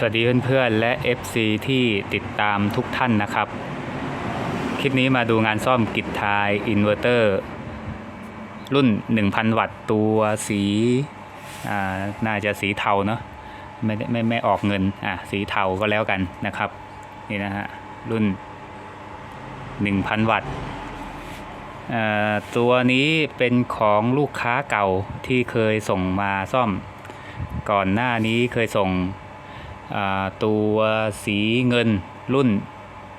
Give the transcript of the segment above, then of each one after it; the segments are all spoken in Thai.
สวัสดีเพื่อนๆและ FC ที่ติดตามทุกท่านนะครับ คลิปนี้มาดูงานซ่อมกิจทายอินเวอร์เตอร์ รุ่น 1,000 วัตต์ตัวสีน่าจะสีเทาเนาะไม่ได้ไม่ไม่ออกเงินอะสีเทาก็แล้วกันนะครับ นี่นะฮะ รุ่น 1,000 วัตต์ตัวนี้เป็นของลูกค้าเก่าที่เคยส่งมาซ่อม ก่อนหน้านี้เคยส่ง ตัวสีเงินรุ่น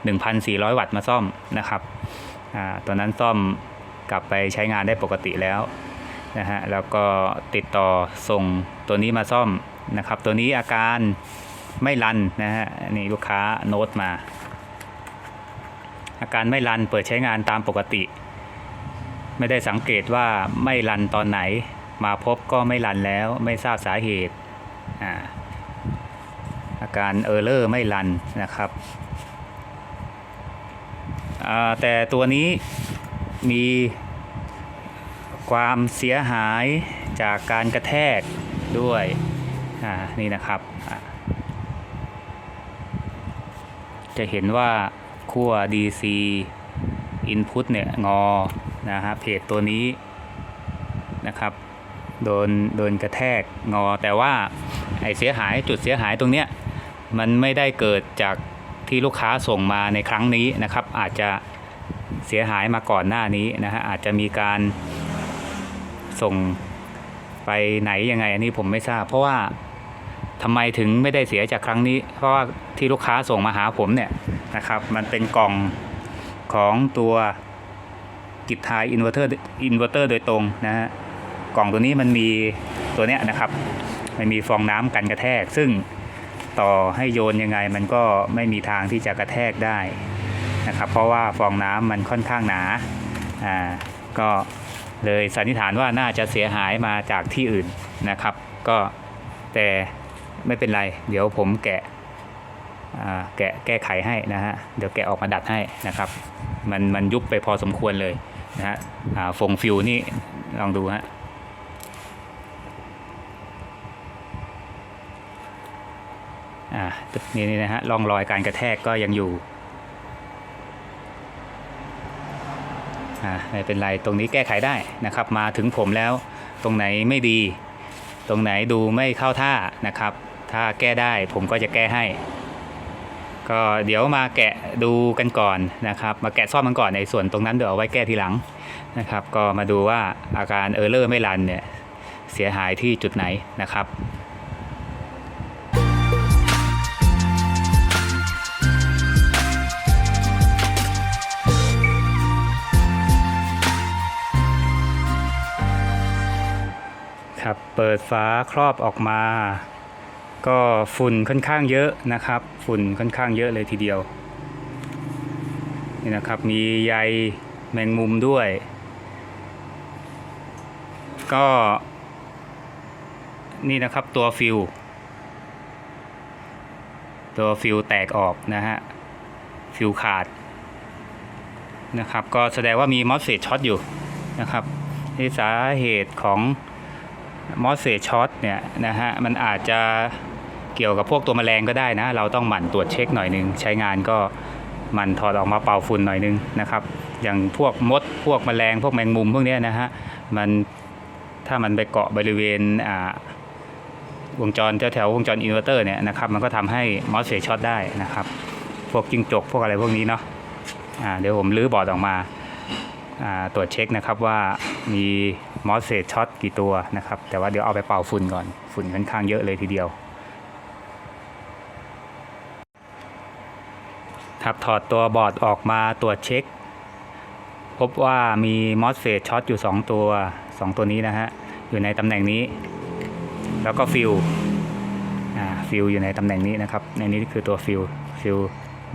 1,400 วัตต์มาซ่อมนะครับอตัวนั้นซ่อมกลับไปใช้งานได้ปกติแล้วนะฮะแล้วก็ติดต่อส่งตัวนี้มาซ่อมนะครับ ตัวนี้อาการไม่รันนะฮะนี่ลูกค้าโน้ตมา อาการไม่รันเปิดใช้งานตามปกติ ไม่ได้สังเกตว่าไม่รันตอนไหน มาพบก็ไม่รันแล้วไม่ทราบสาเหตุอ่า อาการเออร์เลอร์ไม่รันนะครับแต่ตัวนี้มีความเสียหายจากการกระแทกด้วยนี่นะครับจะเห็นว่าขั้ว DC Input เนี่ย งอ นะฮะเพจตัวนี้นะครับ โดน โดนกระแทกงอแต่ว่า ไอเสียหายจุดเสียหายตรงเนี้ย มันไม่ได้เกิดจากที่ลูกค้าส่งมาในครั้งนี้นะครับ อาจจะเสียหายมาก่อนหน้านี้นะฮะอาจจะมีการส่งไปไหนยังไงอันนี้ผมไม่ทราบ เพราะว่าทำไมถึงไม่ได้เสียจากครั้งนี้ เพราะว่าที่ลูกค้าส่งมาหาผมเนี่ยนะครับ มันเป็นกล่องของตัวกิจทายอินเวอร์เตอร์อินเวอร์เตอร์โดยตรงนะฮะกล่องตัวนี้มันมีตัวเนี้ยนะครับ มันมีฟองน้ำกันกระแทก ซึ่ง ต่อให้โยนยังไงมันก็ไม่มีทางที่จะกระแทกได้นะครับ เพราะว่าฟองน้ำมันค่อนข้างหนาอ่าก็เลยสันนิษฐานว่าน่าจะเสียหายมาจากที่อื่นนะครับ ก็แต่ไม่เป็นไร เดี๋ยวผมแกะอ่าแกะแก้ไขให้นะฮะ เดี๋ยวแกะออกมาดัดให้นะครับ มันมันยุบไปพอสมควรเลยนะฮะอ่าฟงฟิวนี่ลองดูฮะ อ่านี่นี่นะฮะร่องรอยการกระแทกก็ยังอยู่อ่าไม่เป็นไรตรงนี้แก้ไขได้นะครับ มาถึงผมแล้วตรงไหนไม่ดี ตรงไหนดูไม่เข้าท่านะครับ ถ้าแก้ได้ผมก็จะแก้ให้ ก็เดี๋ยวมาแกะดูกันก่อนนะครับ มาแกะซ่อมมันก่อนในส่วนตรงนั้นเดี๋ยวเอาไว้แก้ทีหลังนะครับ ก็มาดูว่าอาการเออร์เลอร์ไม่รันเนี่ยเสียหายที่จุดไหนนะครับ ครับ เปิดฝาครอบออกมา ก็ฝุ่นค่อนข้างเยอะนะครับ ฝุ่นค่อนข้างเยอะเลยทีเดียว นี่นะครับ มีใยแมงมุมด้วย ก็ นี่นะครับตัวฟิว ตัวฟิวแตกออกนะฮะ ฟิวขาดนะครับ ก็แสดงว่ามีมอสเซจช็อตอยู่นะครับที่สาเหตุของ มอสเซช็อตเนี่ยนะฮะมันอาจจะเกี่ยวกับพวกตัวแมลงก็ได้นะ เราต้องหมั่นตรวจเช็คหน่อยนึง ใช้งานก็หมั่นถอดออกมาเป่าฝุ่นหน่อยนึงนะครับ อย่างพวกมดพวกแมลงพวกแมงมุมพวกนี้นะฮะมันถ้ามันไปเกาะบริเวณอ่าวงจรแถวๆวงจรอินเวอร์เตอร์เนี่ยนะครับมันก็ทำให้มอสเซช็อตได้นะครับ พวกจิ้งจกพวกอะไรพวกนี้เนาะอ่าเดี๋ยวผมรื้อบอร์ดออกมาตรวจเช็คนะครับว่ามี มอสเซจช็อตกี่ตัวนะครับ แต่ว่าเดี๋ยวเอาไปเป่าฝุ่นก่อน ฝุ่นค่อนข้างเยอะเลยทีเดียวครับถอดตัวบอร์ดออกมาตรวจเช็ค พบว่ามีมอสเซจช็อตอยู่ 2 ตัว 2 ตัวนี้นะฮะ อยู่ในตำแหน่งนี้ แล้วก็ฟิลฟิลอยู่ในตำแหน่งนี้นะครับในนี้คือตัวฟิลฟิล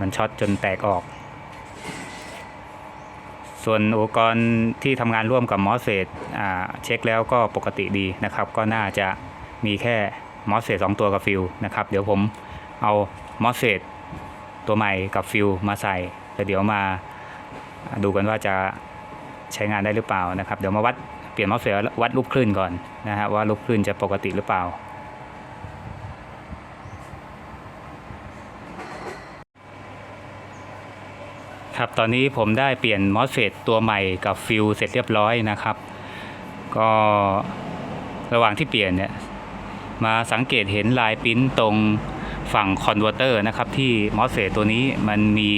มันช็อตจนแตกออก ส่วนอุปกรณ์ที่ทำงานร่วมกับมอสเซตเช็คแล้วก็ปกติดีนะครับ ก็น่าจะมีแค่มอสเซตสตัวกับฟิลนะครับ เดี๋ยวผมเอามอสเซตตัวใหม่กับฟิลมาใส่แล้วเดี๋ยวมาดูกันว่าจะใช้งานได้หรือเปล่านะครับ เดี๋ยวมาวัดเปลี่ยนมอสเซตวัดรูปคลื่นก่อนนะฮะว่ารูปคลื่นจะปกติหรือเปล่า ครับตอนนี้ผมได้เปลี่ยนมอสเฟตตัวใหม่กับฟิลเสร็จเรียบร้อยนะครับ ก็ระหว่างที่เปลี่ยนเนี่ยมาสังเกตเห็นลายปิ้นตรงฝั่งคอนเวอร์เตอร์นะครับที่มอสเฟตตัวนี้มันมี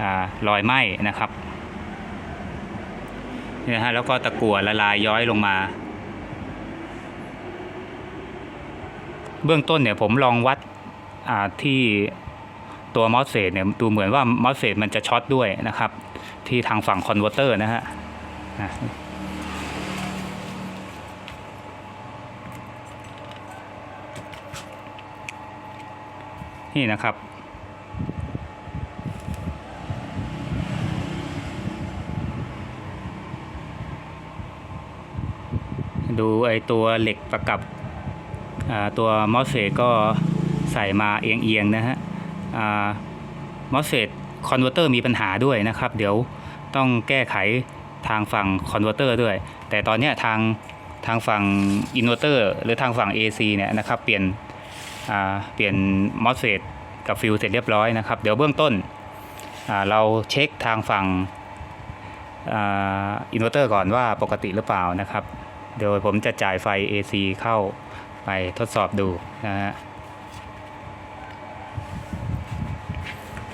อรอยไหม้นะครับนี่ยฮะแล้วก็ตะกั่วละลายย้อยลงมา เบื้องต้นเนี่ยผมลองวัดที่ ตัวมอสเฟตเนี่ยดูเหมือนว่ามอสเฟตมันจะช็อตด้วยนะครับ ที่ทางฝั่งคอนเวอร์เตอร์นะฮะนี่นะครับดูไอตัวเหล็กประกับตัวมอสเฟตก็ใส่มาเอียงๆนะฮะ มอสเฟตคอนเวอร์เตอร์มีปัญหาด้วยนะครับ เดี๋ยวต้องแก้ไขทางฝั่งคอนเวอร์เตอร์ด้วย แต่ตอนนี้ทางทางฝั่งอินเวอร์เตอร์หรือทางฝั่ง AC เนี่ยนะครับเปลี่ยนเปลี่ยนมอสเฟตกับฟิลเสร็จเรียบร้อยนะครับ เดี๋ยวเบื้องต้นเราเช็คทางฝั่งอินเวอร์เตอร์ก่อนว่าปกติหรือเปล่านะครับ โดยผมจะจ่ายไฟ AC เข้าไปทดสอบดูนะฮะ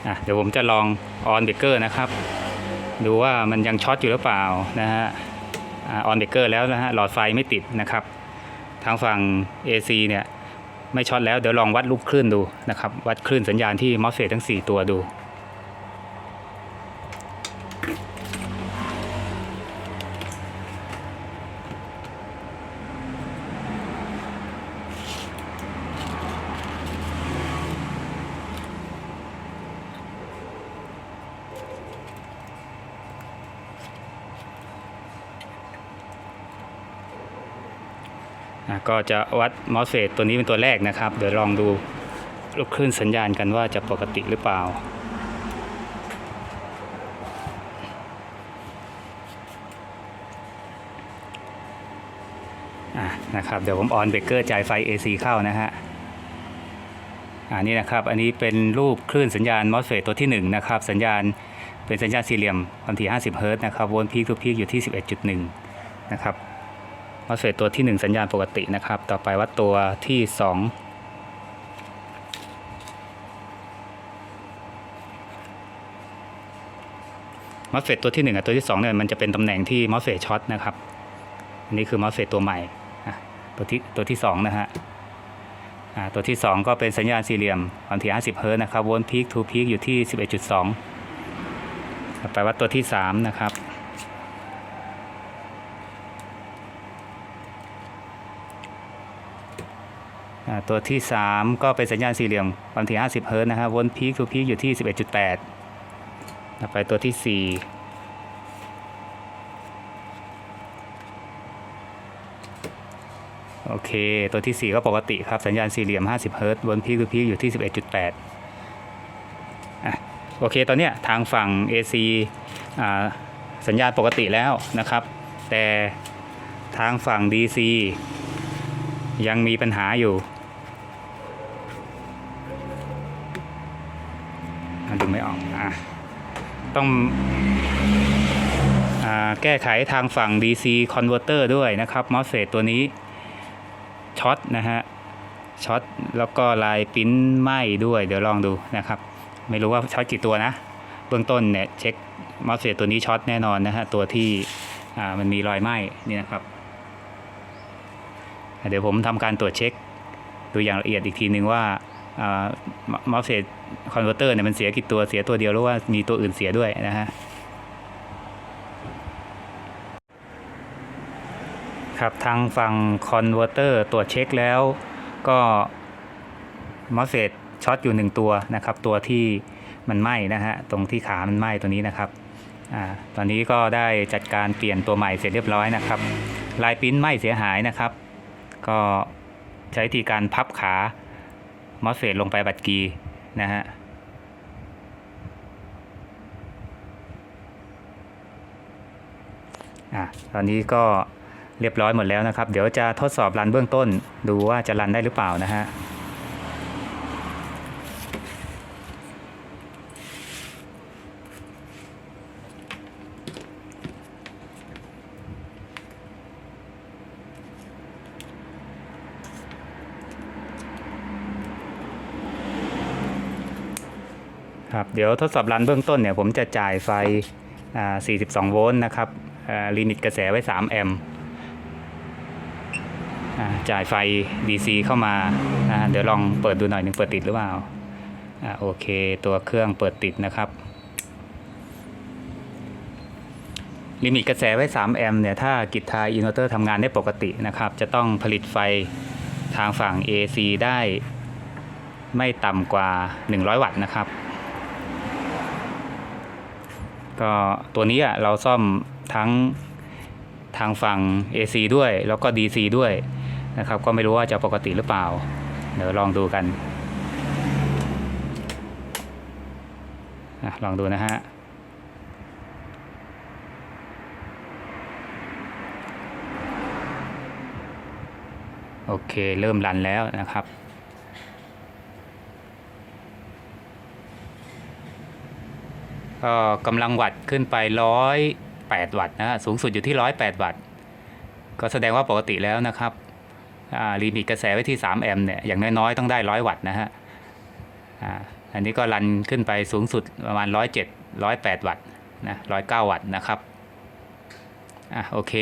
อะเดี๋ยวผมจะลองออนเบเกอร์นะครับ ดูว่ามันยังช็อตอยู่หรือเปล่านะฮะออนเบเกอร์แล้วนะฮะหลอดไฟไม่ติดนะครับ ทางฝั่ง AC เนี่ยไม่ช็อตแล้วเดี๋ยวลองวัดลูกคลื่นดูนะครับ วัดคลื่นสัญญาณที่มอสเฟตทั้ง 4 ตัวดู อะก็จะวัดมอสเฟตตัวนี้เป็นตัวแรกนะครับ เดี๋ยวลองดูลูกคลื่นสัญญาณกันว่าจะปกติหรือเปล่า อะนะครับ เดี๋ยวผมออนเบรกเกอร์จ่ายไฟ AC เข้านะฮะอ่านี่นะครับอันนี้เป็นรูปคลื่นสัญญาณมอสเฟตตัวที่ 1 นะครับ สัญญาณเป็นสัญญาณสี่เหลี่ยมความถี่ 50 เฮิรตซ์นะครับ โวลต์พีคทูพีคอยู่ที่ 11.1 นะครับ มอสเฟตตัวที่ 1 สัญญาณปกตินะครับ ต่อไปวัดตัวที่ 2มอสเฟตตัวที่ 1 กับตัวที่2เนี่ยมันจะเป็นตำแหน่งที่มอสเฟตช็อตนะครับอันนี้คือมอสเฟตตัวใหม่ตัวที่ตัวที่2นะฮะตัวที่ 2 ก็เป็นสัญญาณสี่เหลี่ยมความถี่ 50 เฮิร์ตนะครับโวลต์พีคทูพีคอยู่ที่ 11.2ต่อไปวัดตัวที่ 3 นะครับ ตัวที่ 3 ก็เป็นสัญญาณสี่เหลี่ยมความถี่ 50 เฮิรต์นะครับวนพีคทูพีคอยู่ที่ 11.8ต่อไปตัวที่ 4โอเค ตัวที่ 4 ก็ปกติครับ สัญญาณสี่เหลี่ยม 50 เฮิรต์วนพีคทูพีคอยู่ที่ 11.8อะโอเค ตอนเนี้ยทางฝั่ง AC อ่าสัญญาณปกติแล้วนะครับ แต่ทางฝั่ง DC ยังมีปัญหาอยู่ ดึงไม่ออกอะต้องอแก้ไขทางฝั่ง DC converter ด้วยนะครับมอสเฟตตัวนี้ช็อตนะฮะช็อตแล้วก็ลายปิ้นไหม้ด้วยเดี๋ยวลองดูนะครับ ไม่รู้ว่าช็อตกี่ตัวนะ เบื้องต้นเนี่ยเช็คมอสเฟตตัวนี้ช็อตแน่นอนนะฮะตัวที่มันมีรอยไหม้นี่นะครับเดี๋ยวผมทำการตรวจเช็คดูอย่างละเอียดอีกทีนึงว่ามอสเฟต คอนเวอร์เตอร์เนี่ยมันเสียกี่ตัวเสียตัวเดียวหรือว่ามีตัวอื่นเสียด้วยนะฮะครับทางฝั่งคอนเวอร์เตอร์ตรวจเช็คแล้วก็มอสเฟตช็อตอยู่หนึ่งตัวนะครับ ตัวที่มันไหม้นะฮะตรงที่ขามันไหม้ตัวนี้นะครับอ่าตอนนี้ก็ได้จัดการเปลี่ยนตัวใหม่เสร็จเรียบร้อยนะครับ ลายปิ้นไหม้เสียหายนะครับ ก็ใช้วิธีการพับขามอสเฟตลงไปบัดกี นะฮะอะตอนนี้ก็เรียบร้อยหมดแล้วนะครับ เดี๋ยวจะทดสอบรันเบื้องต้น ดูว่าจะรันได้หรือเปล่านะฮะ ครับเดี๋ยวทดสอบรันเบื้องต้นเนี่ยผมจะจ่ายไฟอ่า42 โวลต์นะครับอ่าลิมิตกระแสไว้ 3 แอมป์อ่าจ่ายไฟ DC เข้ามา เดี๋ยวลองเปิดดูหน่อยหนึ่งเปิดติดหรือเปล่าอ่าโอเคตัวเครื่องเปิดติดนะครับ ลิมิตกระแสไว้ 3 แอมป์เนี่ยถ้ากิจทายอินเวอร์เตอร์ทำงานได้ปกตินะครับ จะต้องผลิตไฟทางฝั่ง AC ได้ไม่ต่ำกว่า 100 วัตต์นะครับ ก็ตัวนี้อะเราซ่อมทั้งทางฝั่ง AC ด้วยแล้วก็ DC ด้วยนะครับ ก็ไม่รู้ว่าจะปกติหรือเปล่า เดี๋ยวลองดูกันลองดูนะฮะโอเค เริ่มรันแล้วนะครับ ก็กำลังวัตต์ขึ้นไป108วัตต์นะฮะสูงสุดอยู่ที่108วัตต์ก็แสดงว่าปกติแล้วนะครับอ่าลิมิตกระแสไว้ที่3แอมป์เนี่ยอย่างน้อยๆ ต้องได้100วัตต์นะฮะอ่าอันนี้ก็รันขึ้นไปสูงสุดประมาณ 107 108 วัตต์นะ109 วัตต์นะครับอะโอเค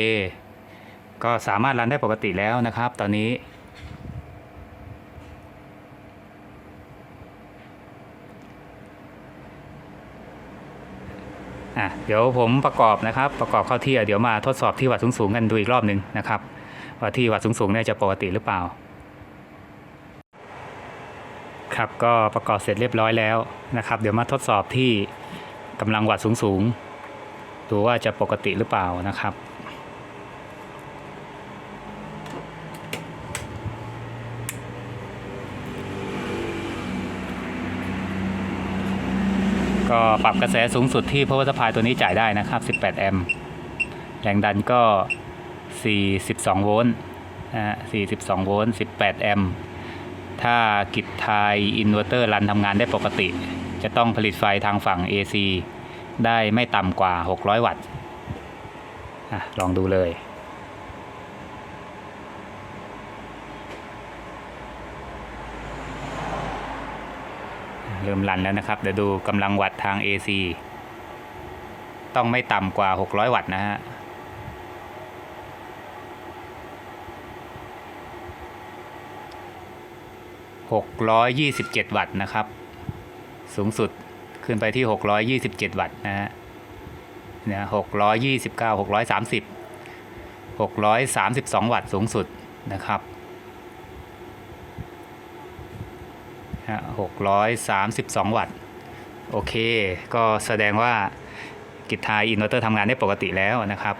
ก็สามารถรันได้ปกติแล้วนะครับ ตอนนี้ อะเดี๋ยวผมประกอบนะครับ ประกอบเข้าที่เดี๋ยวมาทดสอบที่วัดสูงๆกันดูอีกรอบหนึ่งนะครับ ว่าที่วัดสูงๆเนี่ยจะปกติหรือเปล่า ครับก็ประกอบเสร็จเรียบร้อยแล้วนะครับ เดี๋ยวมาทดสอบที่กำลังวัดสูงๆดูว่าจะปกติหรือเปล่านะครับ ก็ปรับกระแสสูงสุดที่ power supply ตัวนี้จ่ายได้นะครับ 18 แอมป์แรงดันก็ 42 โวลต์นะฮะ42 โวลต์ 18 แอมป์ถ้ากิจทายอินเวอร์เตอร์รันทำงานได้ปกติ จะต้องผลิตไฟทางฝั่ง AC ได้ไม่ต่ำกว่า 600 วัตต์ลองดูเลย เริ่มรันแล้วนะครับ เดี๋ยวดูกำลังวัตต์ทาง AC ต้องไม่ต่ำกว่า 600 วัตต์นะฮะ627วัตต์นะครับ สูงสุดขึ้นไปที่627วัตต์นะฮะเนี่ย629 630 632วัตต์สูงสุดนะครับหกร้อยสามสิบสองวัตต์สูงสุดนะครับ 632 วัตต์ โอเค ก็แสดงว่ากิจทายอินเวอร์เตอร์ทำงานได้ปกติแล้วนะครับ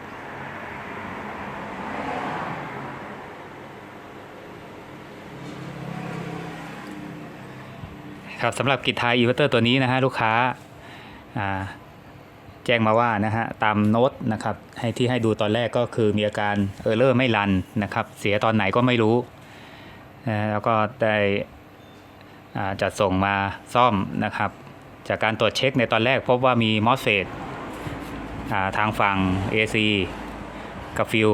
ครับสำหรับกิจทายอินเวอร์เตอร์ตัวนี้นะฮะลูกค้าแจ้งมาว่านะฮะตามโน้ตนะครับให้ที่ให้ดูตอนแรกก็คือมีอาการเออร์เลอร์ไม่รันนะครับ เสียตอนไหนก็ไม่รู้ แล้วก็ได้ จัดส่งมาซ่อมนะครับ จากการตรวจเช็คในตอนแรกพบว่ามีมอสเฟตทางฝั่ง AC กับฟิล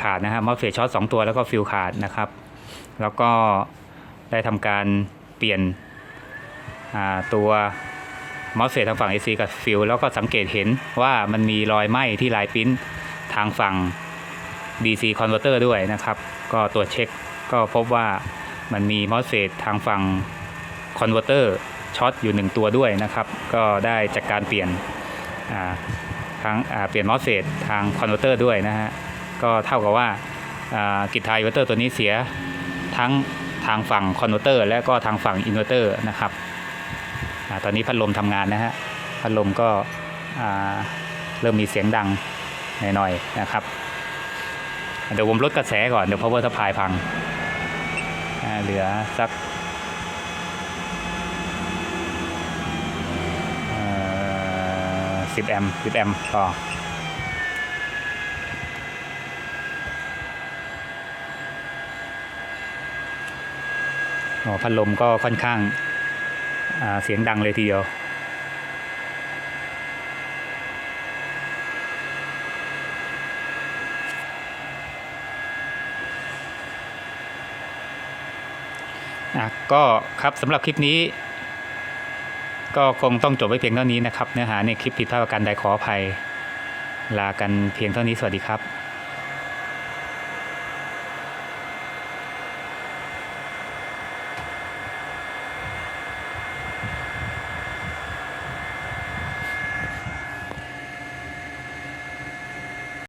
ขาดนะครับมอสเฟตช็อต2ตัวแล้วก็ฟิลขาดนะครับ แล้วก็ได้ทำการเปลี่ยนตัวมอสเฟตทางฝั่ง AC กับฟิลแล้วก็สังเกตเห็นว่ามันมีรอยไหม้ที่ลายปิ้นทางฝั่ง DC converter ด้วยนะครับ ก็ตรวจเช็คก็พบว่ามันมีมอสเฟตทางฝั่ง คอนเวอร์เตอร์ช็อตอยู่หนึ่งตัวด้วยนะครับ ก็ได้จากการเปลี่ยนอ่าทางเปลี่ยนมอสเฟตทางคอนเวอร์เตอร์ด้วยนะฮะ ก็เท่ากับว่ากิจทายเวอร์เตอร์ตัวนี้เสียทั้งทางฝั่งคอนเวอร์เตอร์และก็ทางฝั่งอินเวอร์เตอร์นะครับอตอนนี้พัดลมทำงานนะฮะ พัดลมก็เริ่มมีเสียงดังหน่อยๆนะครับ เดี๋ยวผมลดกระแสก่อน เดี๋ยว power supply พัง เหลือสัก สิบแอมป์สิบแอมป์ต่อโอ้พัดลมก็ค่อนข้างเสียงดังเลยทีเดียวอะก็ครับสำหรับคลิปนี้ ก็คงต้องจบไว้เพียงเท่านี้นะครับ เนื้อหาในคลิปผิดพลาดประการใดขออภัย ลากันเพียงเท่านี้สวัสดีครับ